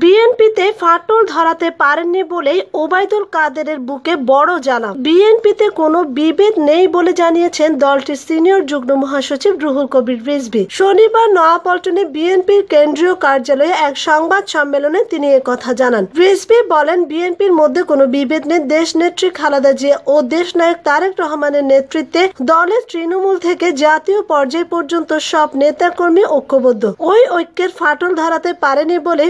বিএনপিতে ফাটল ধরাতে পারেননি বলেই ওবায়দুল কাদেরের বুকে বড় জ্বালা বিএনপিতে কোনো বিভেদ নেই বলে জানিয়েছেন দলটির সিনিয়র যুগ্ম মহাসচিব রুহুল কবির রিজভি। শনিবার নয়াপল্টনে বিএনপির কেন্দ্রীয় কার্যালয়ে এক সংবাদ সম্মেলনে তিনি কথা জানান। রিজভি বলেন, বিএনপির মধ্যে কোনো বিভেদ নেই। দেশ নেত্রী খালেদা জিয়া ও দেশ নায়ক তারেক রহমানের নেতৃত্বে দলের তৃণমূল থেকে জাতীয় পর্যায় পর্যন্ত সব নেতাকর্মী ঐক্যবদ্ধ। ওই ঐক্যের ফাটল ধরাতে পারেনি বলে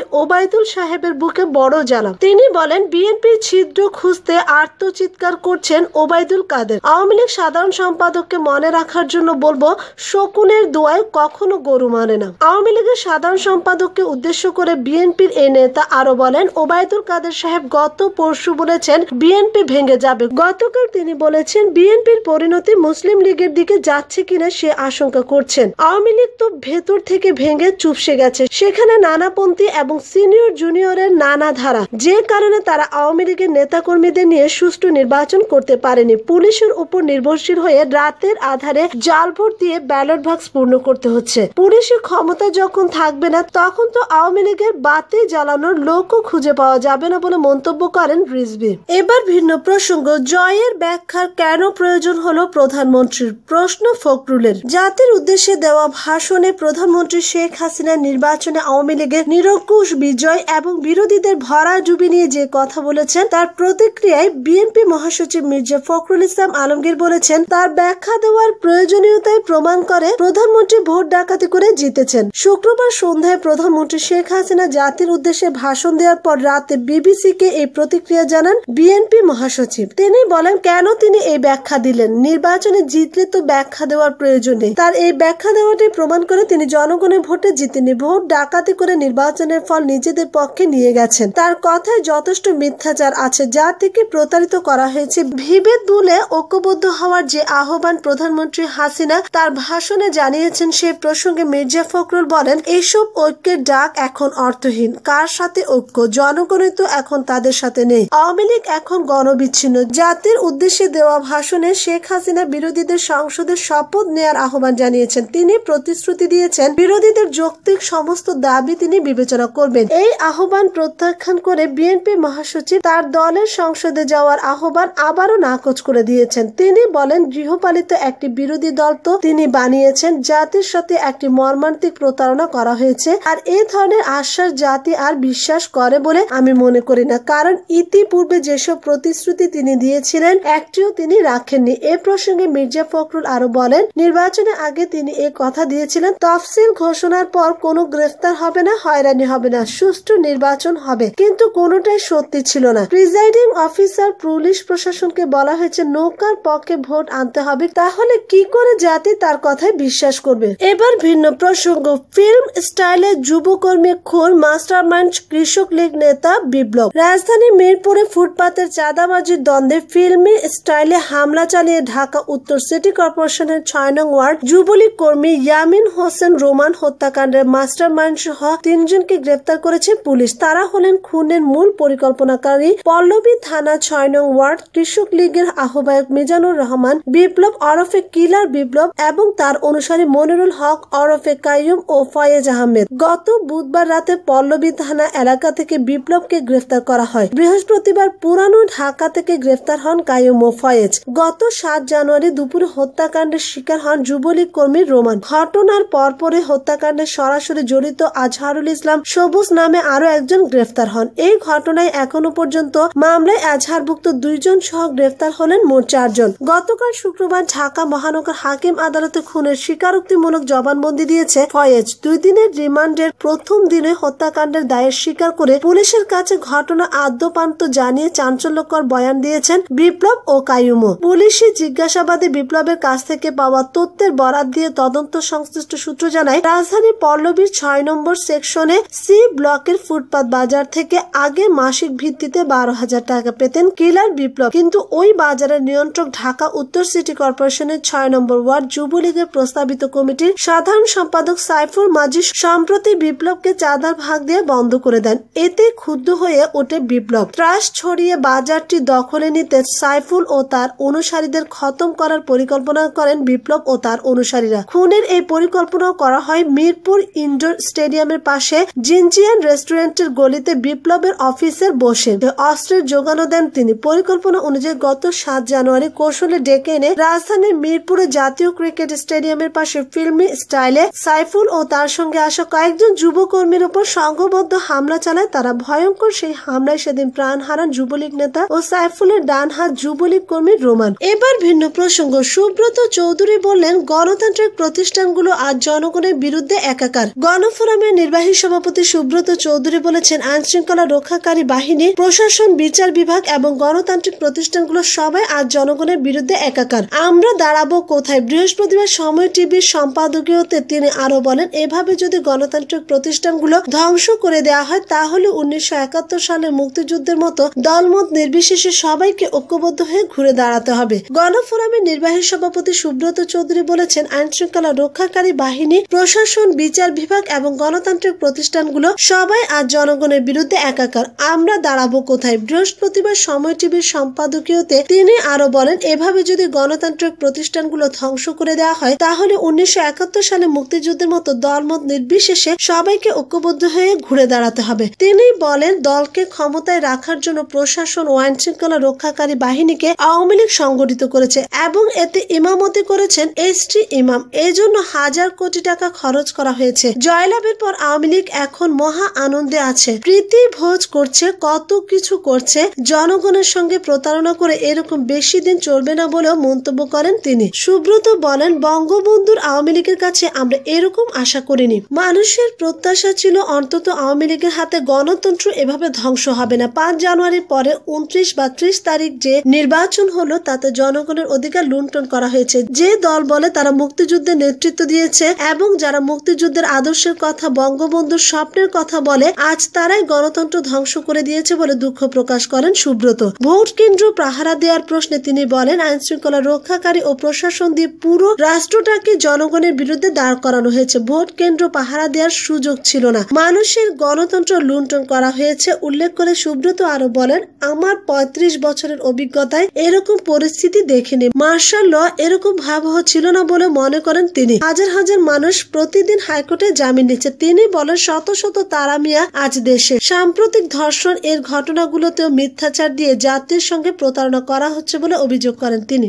ওবায়দুল সাহেবের বুকে বড় জ্বালা তিনি বলেন বিএনপির ছিদ্র খুঁজতে আর্তচিৎকার করছেন ওবায়দুল কাদের। আওয়ামী লীগ সাধারণ সম্পাদককে মনে রাখার জন্য বলব, শকুনের দোয়ায় কখনো গরু মানে না। আওয়ামী লীগের সাধারণ সম্পাদককে উদ্দেশ্য করে বিএনপির এই নেতা আরও বলেন, ওবায়দুল কাদের সাহেব গত পরশু বলেছেন, বিএনপি ভেঙে যাবে। গতকাল তিনি বলেছেন, বিএনপির পরিণতি মুসলিম লীগের দিকে যাচ্ছে কিনা সে আশঙ্কা করছেন। আওয়ামী লীগ তো ভেতর থেকে ভেঙে চুপসে গেছে। সেখানে নানাপন্থী এবং সিনিয়র জুনিয়রের নানা ধারা। যে কারণে তারা আওয়ামী লীগের নেতাকর্মীদের নিয়ে সুষ্ঠু নির্বাচন করতে পারেনি। পুলিশের উপর নির্ভরশীল হয়ে রাতের আধারে জাল ভোট দিয়ে ব্যালট বাক্স পূর্ণ করতে হচ্ছে। পুলিশের ক্ষমতা যখন থাকবে না, তখন তো আওয়ামী লীগের বাতি জ্বালানোর লোকও খুঁজে পাওয়া যাবে না বলে মন্তব্য করেন রিজভি। এবার ভিন্ন প্রসঙ্গ, জয়ের ব্যাখ্যার কেন প্রয়োজন হলো প্রধানমন্ত্রীর? প্রশ্ন ফখরুলের। জাতির উদ্দেশ্যে দেওয়া ভাষণে প্রধানমন্ত্রী শেখ হাসিনা নির্বাচনে আওয়ামী লীগের নিরঙ্কুশ বিজয় এবং বিরোধীদের ভরা ডুবি নিয়ে যে কথা বলেছেন, তার প্রতিক্রিয়ায় বিএনপি মহাসচিব মির্জা ফখরুল ইসলাম আলমগীর বলেছেন, তার ব্যাখ্যা দেওয়ার প্রয়োজনীয়তায় প্রমাণ করে প্রধানমন্ত্রী ভোট ডাকাতি করে জিতেছেন। শুক্রবার সন্ধ্যায় প্রধানমন্ত্রী শেখ হাসিনা জাতির উদ্দেশ্যে ভাষণ দেওয়ার পর রাতে বিবিসি কে এই প্রতিক্রিয়া জানান বিএনপি মহাসচিব। তিনি বলেন, কেন তিনি এই ব্যাখ্যা দিলেন? নির্বাচনে জিতলে তো ব্যাখ্যা দেওয়ার প্রয়োজন নেই। তার এই ব্যাখ্যা দেওয়াটি প্রমাণ করে তিনি জনগণের ভোটে জিতেনি ভোট ডাকাতি করে নির্বাচনের ফল নিজেদের পক্ষে নিয়ে গেছেন। তার কথায় যথেষ্ট মিথ্যাচার আছে, যা থেকে প্রতারিত করা হয়েছে। ভিভেদ ভুলে ঐক্যবদ্ধ হওয়ার যে আহ্বান প্রধানমন্ত্রী হাসিনা, তার ভাষণে জানিয়েছেন সে প্রসঙ্গে মির্জা ফখরুল বলেন এইসব ঐক্যের ডাক এখন অর্থহীন। কার সাথে ঐক্য? জনগণই তো এখন তাদের সাথে নেই। আওয়ামী লীগ এখন গণবিচ্ছিন্ন। জাতির উদ্দেশ্যে দেওয়া ভাষণে শেখ হাসিনা বিরোধীদের সংসদের শপথ নেয়ার আহ্বান জানিয়েছেন। তিনি প্রতিশ্রুতি দিয়েছেন, বিরোধীদের যৌক্তিক সমস্ত দাবি তিনি বিবেচনা করবেন। এই আহ্বান প্রত্যাখ্যান করে বিএনপি মহাসচিব তার দলের সংসদে যাওয়ার আহ্বান আবারও নাকচ করে দিয়েছেন। তিনি বলেন, গৃহপালিত একটি বিরোধী দল তো তিনি বানিয়েছেন, জাতির সাথে একটি মর্মান্তিক প্রতারণা করা হয়েছে আর এ ধরনের আশ্বাস জাতি আর বিশ্বাস করে বলে আমি মনে করি না। কারণ ইতিপূর্বে যেসব প্রতিশ্রুতি তিনি দিয়েছিলেন, একটিও তিনি রাখেননি। এ প্রসঙ্গে মির্জা ফখরুল আরও বলেন, নির্বাচনের আগে তিনি এ কথা দিয়েছিলেন, তফসিল ঘোষণার পর কোনো গ্রেফতার হবে না, হয়রানি হবে না। সুষ্ঠু নির্বাচন হবে। কিন্তু কোনোটাই সত্যি ছিল না। প্রিজাইডিং অফিসার পুলিশ প্রশাসনকে বলা হয়েছে, নৌকার পক্ষে ভোট আনতে হবে। তাহলে কি করে জাতি তার কথায় বিশ্বাস করবে? এবার ভিন্ন প্রসঙ্গ। ফিল্ম স্টাইলে যুবকর্মী খুন মাস্টার মাইন্ড কৃষক লীগ নেতা বিপ্লব। রাজধানী মিরপুরে ফুটপাতের চাঁদাবাজির দ্বন্দ্বে ফিল্মি স্টাইলে হামলা চালিয়ে ঢাকা উত্তর সিটি কর্পোরেশনের ছয় নং ওয়ার্ড। যুবলীগ কর্মী ইয়ামিন হোসেন রোমান হত্যাকাণ্ডের মাস্টার মাইন্ড সহ তিনজনকে গ্রেপ্তার করেছে পুলিশ। তারা হলেন খুনের মূল পরিকল্পনাকারী পল্লবী থানা ছয় নং ওয়ার্ড, কৃষক লীগের আহ্বায়ক মিজানুর রহমান, বিপ্লব ওরফে কিলার বিপ্লব এবং তার অনুসারী মনিরুল হক ওরফে কাইয়ুম ও ফয়েজ আহমেদ। গত বুধবার রাতে পল্লবী থানা এলাকা থেকে বিপ্লবকে গ্রেফতার করা হয়। বৃহস্পতিবার পুরানো ঢাকা থেকে গ্রেফতার হন কাইয়ুম ও ফয়েজ। গত সাত জানুয়ারি দুপুরে হত্যাকাণ্ডের শিকার হন যুবলীগ কর্মী রোমান। ঘটনার পরপরে হত্যাকাণ্ডে সরাসরি জড়িত আজহারুল ইসলাম সবুজ নামে আরও একজন গ্রেফতার হন। এই ঘটনায় এখনও পর্যন্ত মামলায় এজাহারভুক্ত দুইজন সহ গ্রেফতার হলেন মোট চারজন। গতকাল শুক্রবার ঢাকা মহানগর হাকিম আদালতে খুনের স্বীকারোক্তিমূলক জবানবন্দি দিয়েছে ফয়েজ। দুই দিনের রিমান্ডের প্রথম দিনে হত্যাকাণ্ডের দায়ের স্বীকার করে পুলিশের কাছে ঘটনা আদ্যপান্ত জানিয়ে চাঞ্চল্যকর বয়ান দিয়েছেন বিপ্লব ও কায়ুমো। পুলিশি জিজ্ঞাসাবাদে বিপ্লবের কাছ থেকে পাওয়া তথ্যের বরাত দিয়ে তদন্ত সংশ্লিষ্ট সূত্র জানায় রাজধানী পল্লবীর ছয় নম্বর সেকশনে সি ব্লকের ফুটপাত বাজার থেকে আগে মাসিক ভিত্তিতে বারো হাজার টাকা পেতেন কিলার বিপ্লব। কিন্তু ওই বাজারের নিয়ন্ত্রক ঢাকা উত্তর সিটি কর্পোরেশনের ছয় নম্বর ওয়ার্ড যুবলীগের প্রস্তাবিত কমিটির সাধারণ সম্পাদক সাইফুল মাজি সম্প্রতি বিপ্লবকে চাঁদার ভাগ দিয়ে বন্ধ করে দেন। এতে ক্ষুব্ধ হয়ে ওঠে বিপ্লব। ত্রাস ছড়িয়ে বাজারটি দখলে নিতে সাইফুল ও তার অনুসারীদের খতম করার পরিকল্পনা করেন বিপ্লব ও তার অনুসারীরা। খুনের এই পরিকল্পনা করা হয় মিরপুর ইনডোর স্টেডিয়ামের পাশে জিনজিয়ান রেস্টুরেন্টের গলিতে বিপ্লবের অফিসের বসে অস্ত্রের যোগানো দেন তিনি। পরিকল্পনা অনুযায়ী গত সাত জানুয়ারি কৌশলে ডেকে এনে রাজধানীর মিরপুরে জাতীয় ক্রিকেট স্টেডিয়ামের পাশে ফিল্মি স্টাইলে সাইফুল ও তার সঙ্গে আসা কয়েকজন যুবকর্মীর উপর সংঘবদ্ধ হামলা চালায়। তারা ভয়ঙ্কর সেই হামলায় সেদিন প্রাণ হারান যুবলীগ নেতা ও সাইফুলের ডান হাত যুবলীগ কর্মী রোমান। এবার ভিন্ন প্রসঙ্গ। সুব্রত চৌধুরী বললেন, গণতান্ত্রিক প্রতিষ্ঠানগুলো আজ জনগণের বিরুদ্ধে একাকার। গণফোরামের নির্বাহী সভাপতি সুব্রত চৌধুরী বলেছেন আইন শৃঙ্খলা রক্ষাকারী বাহিনী, প্রশাসন, বিচার বিভাগ এবং গণতান্ত্রিক প্রতিষ্ঠানগুলো সবাই আজ জনগণের বিরুদ্ধে একাকার। আমরা দাঁড়াবো কোথায়? বৃহস্পতিবার সময় টিভির সম্পাদকীয়তে তিনি আরও বলেন, এভাবে যদি গণতান্ত্রিক প্রতিষ্ঠানগুলো ধ্বংস করে দেওয়া হয়, তাহলে উনিশশো একাত্তর সালে মুক্তিযুদ্ধের মতো দলমত নির্বিশেষে সবাইকে ঐক্যবদ্ধ হয়ে ঘুরে দাঁড়াতে হবে। গণফোরামের নির্বাহী সভাপতি সুব্রত চৌধুরী বলেছেন আইন শৃঙ্খলা রক্ষাকারী বাহিনী, প্রশাসন, বিচার বিভাগ এবং গণতান্ত্রিক প্রতিষ্ঠানগুলো সবাই আজ জনগণের বিরুদ্ধে একাকার। আমরা দাঁড়াবো কোথায়? বৃহস্পতিবার সময় টিভির সম্পাদকীয়তে তিনি আরও বলেন, এভাবে যদি গণতান্ত্রিক প্রতিষ্ঠানগুলো ধ্বংস করে দেওয়া হয়, তাহলে উনিশশো একাত্তর সালে মুক্তিযুদ্ধের মতো দলমত নির্বিশেষে সবাইকে ঐক্যবদ্ধ হয়ে ঘুরে দাঁড়াতে হবে। তিনি বলেন, দলকে ক্ষমতায় রাখার জন্য প্রশাসন ও আইন শৃঙ্খলা রক্ষাকারী বাহিনীকে আওয়ামী লীগ সংগঠিত করেছে এবং এতে ইমামতি করেছেন এস ইমাম। এই জন্য হাজার কোটি টাকা খরচ করা হয়েছে। জয়লাভের পর আওয়ামী লীগ এখন মহা আনন্দে আছে। প্রীতি ভোজ করছে, কত কিছু করছে, জনগণের সঙ্গে প্রতারণা করে এরকম বেশি দিন চলবে না বলেও মন্তব্য করেন তিনি। সুব্রত বলেন, বঙ্গবন্ধুর আওয়ামী লীগের কাছে আমরা এরকম আশা করিনি। মানুষের প্রত্যাশা ছিল অন্তত আওয়ামী লীগের হাতে গণতন্ত্র এভাবে ধ্বংস হবে না। পাঁচ জানুয়ারির পরে উনত্রিশ বা ত্রিশ তারিখ যে নির্বাচন হলো, তাতে জনগণের অধিকার লুণ্ঠন করা হয়েছে। যে দল বলে তারা মুক্তিযুদ্ধের নেতৃত্ব দিয়েছে এবং যারা মুক্তিযুদ্ধের আদর্শের কথা, বঙ্গবন্ধুর স্বপ্নের কথা বলে, আজ তারাই গণতন্ত্র ধ্বংস করে দিয়েছে বলে দুঃখ প্রকাশ করেন সুব্রত। ভোট কেন্দ্র পাহারা দেওয়ার প্রশ্নে তিনি বলেন আইন শৃঙ্খলা রক্ষাকারী ও প্রশাসন দিয়ে পুরো রাষ্ট্রটাকে জনগণের বিরুদ্ধে দাঁড় করানো হয়েছে। ভোট কেন্দ্র পাহারা দেওয়ার সুযোগ ছিল না। মানুষের গণতন্ত্র লুণ্ঠন করা হয়েছে। উল্লেখ করে সুব্রত আরও বলেন, আমার পঁয়ত্রিশ বছরের অভিজ্ঞতায় এরকম পরিস্থিতি দেখিনি। মার্শাল ল এরকম ভয়াবহ ছিল না বলে মনে করেন তিনি। হাজার হাজার মানুষ প্রতিদিন হাইকোর্টে জামিন নিচ্ছে। তিনি বলেন, শত শত তারা মিয়া আজ দেশে। সাম্প্রতিক ধর্ষণ এর ঘটনাগুলোতেও মিথ্যাচার দিয়ে জাতির সঙ্গে প্রতারণা করা হচ্ছে বলে অভিযোগ করেন তিনি।